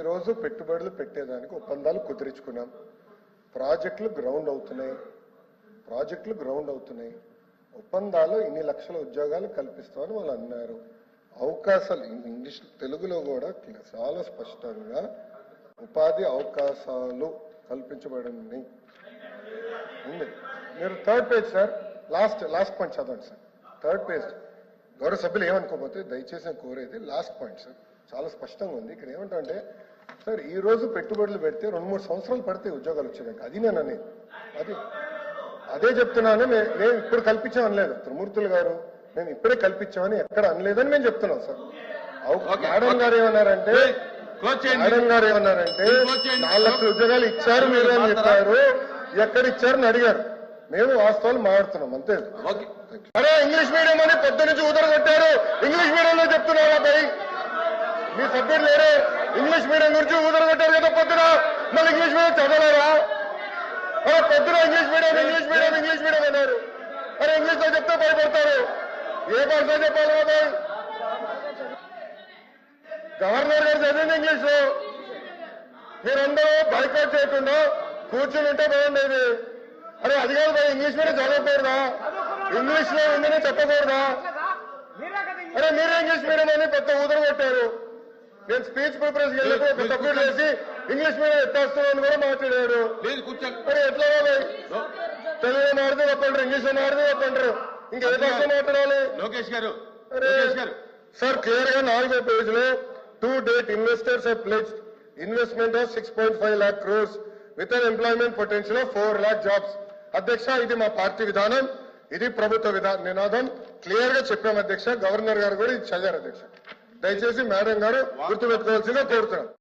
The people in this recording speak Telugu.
ఈరోజు పెట్టుబడులు పెట్టేదానికి ఒప్పందాలు కుదిరించుకున్నాం. ప్రాజెక్టులు గ్రౌండ్ అవుతున్నాయి. ప్రాజెక్టులు గ్రౌండ్ అవుతున్నాయి. ఒప్పందాలు ఇన్ని లక్షల ఉద్యోగాలు కల్పిస్తామని వాళ్ళు అన్నారు. అవకాశాలు ఇంగ్లీష్ తెలుగులో కూడా చాలా స్పష్టంగా ఉపాధి అవకాశాలు కల్పించబడింది. ఉంది. మీరు third page sir. Last last point చదవండి సార్. Third page. గౌరవ సభ్యులు ఏమనుకోకపోతే దయచేసి కోరేది లాస్ట్ పాయింట్ సార్. చాలా స్పష్టంగా ఉంది. ఇక్కడ ఏమంటే సార్ ఈ రోజు పెట్టుబడులు పెడితే రెండు మూడు సంవత్సరాలు పడితే ఉద్యోగాలు వచ్చేదానికి అది నేను అనేది. అది అదే చెప్తున్నాను మేము ఇప్పుడు కల్పించాం అనలేదు. త్రిమూర్తులు గారు మేము ఇప్పుడే కల్పించామని ఎక్కడ అనలేదని మేము చెప్తున్నాం సార్. మేడం. గారు ఏమన్నారంటే మేడం గారు ఏమన్నారంటే. నాలుగు లక్షల ఉద్యోగాలు ఇచ్చారు మీరు అని చెప్పారు. ఎక్కడ ఇచ్చారని అడిగారు. మేము వాస్తవాలు మాట్లాడుతున్నాం అంతే. అరే ఇంగ్లీష్ మీడియం అని పొద్దు నుంచి ఊదరగొట్టారు. ఇంగ్లీష్ మీడియంలో చెప్తున్నారా భయ్ మీ సభ్యులు లేరే. ఇంగ్లీష్ మీడియం గురించి ఊదరగొట్టారు కదా పొద్దున. మళ్ళీ ఇంగ్లీష్ మీడియం చదవలేరా? అరే పొద్దున English medium English medium English medium అన్నారు. అరే ఇంగ్లీష్లో చెప్తే భయపడతారు. ఏ భాషలో చెప్పాలి కదా గవర్నర్ గారు చదివింది ఇంగ్లీష్లో. మీరందరూ బైకౌట్ చేయకుండా కూర్చుని ఉంటే బాగుండేది అరే అది కాదు భయ్ ఇంగ్లీష్ మీడియం చదవకూడదా? ఇంగ్లీష్లో ఉందని చెప్పకూడదా? అరే మీరే ఇంగ్లీష్ మీడియం అని నేను స్పీచ్ వెళ్ళినప్పుడు ఒక సభ్యుడు వేసి ఇంగ్లీష్ మీడియం ఎత్తేస్తున్నామని కూడా మాట్లాడాడు. మరి ఎట్లా తెలుగులో మాడితే తప్పంటారు ఇంగ్లీష్ మాడితే తప్పంటారు ఇంకా భాష మాట్లాడాలి? లోకేష్ గారు. సార్ క్లియర్గా నాలుగో పేజ్లో to date investors have pledged investment of six point five lakh crores with an employment potential of four lakh jobs అధ్యక్ష ఇది మా పార్టీ విధానం. ఇది ప్రభుత్వ విధా నినాదం. క్లియర్గా చెప్పాం అధ్యక్ష. గవర్నర్ గారు కూడా ఇది చదివారు అధ్యక్ష. దయచేసి మేడం గారు గుర్తుపెట్టుకోవాల్సిందిగా కోరుతున్నాను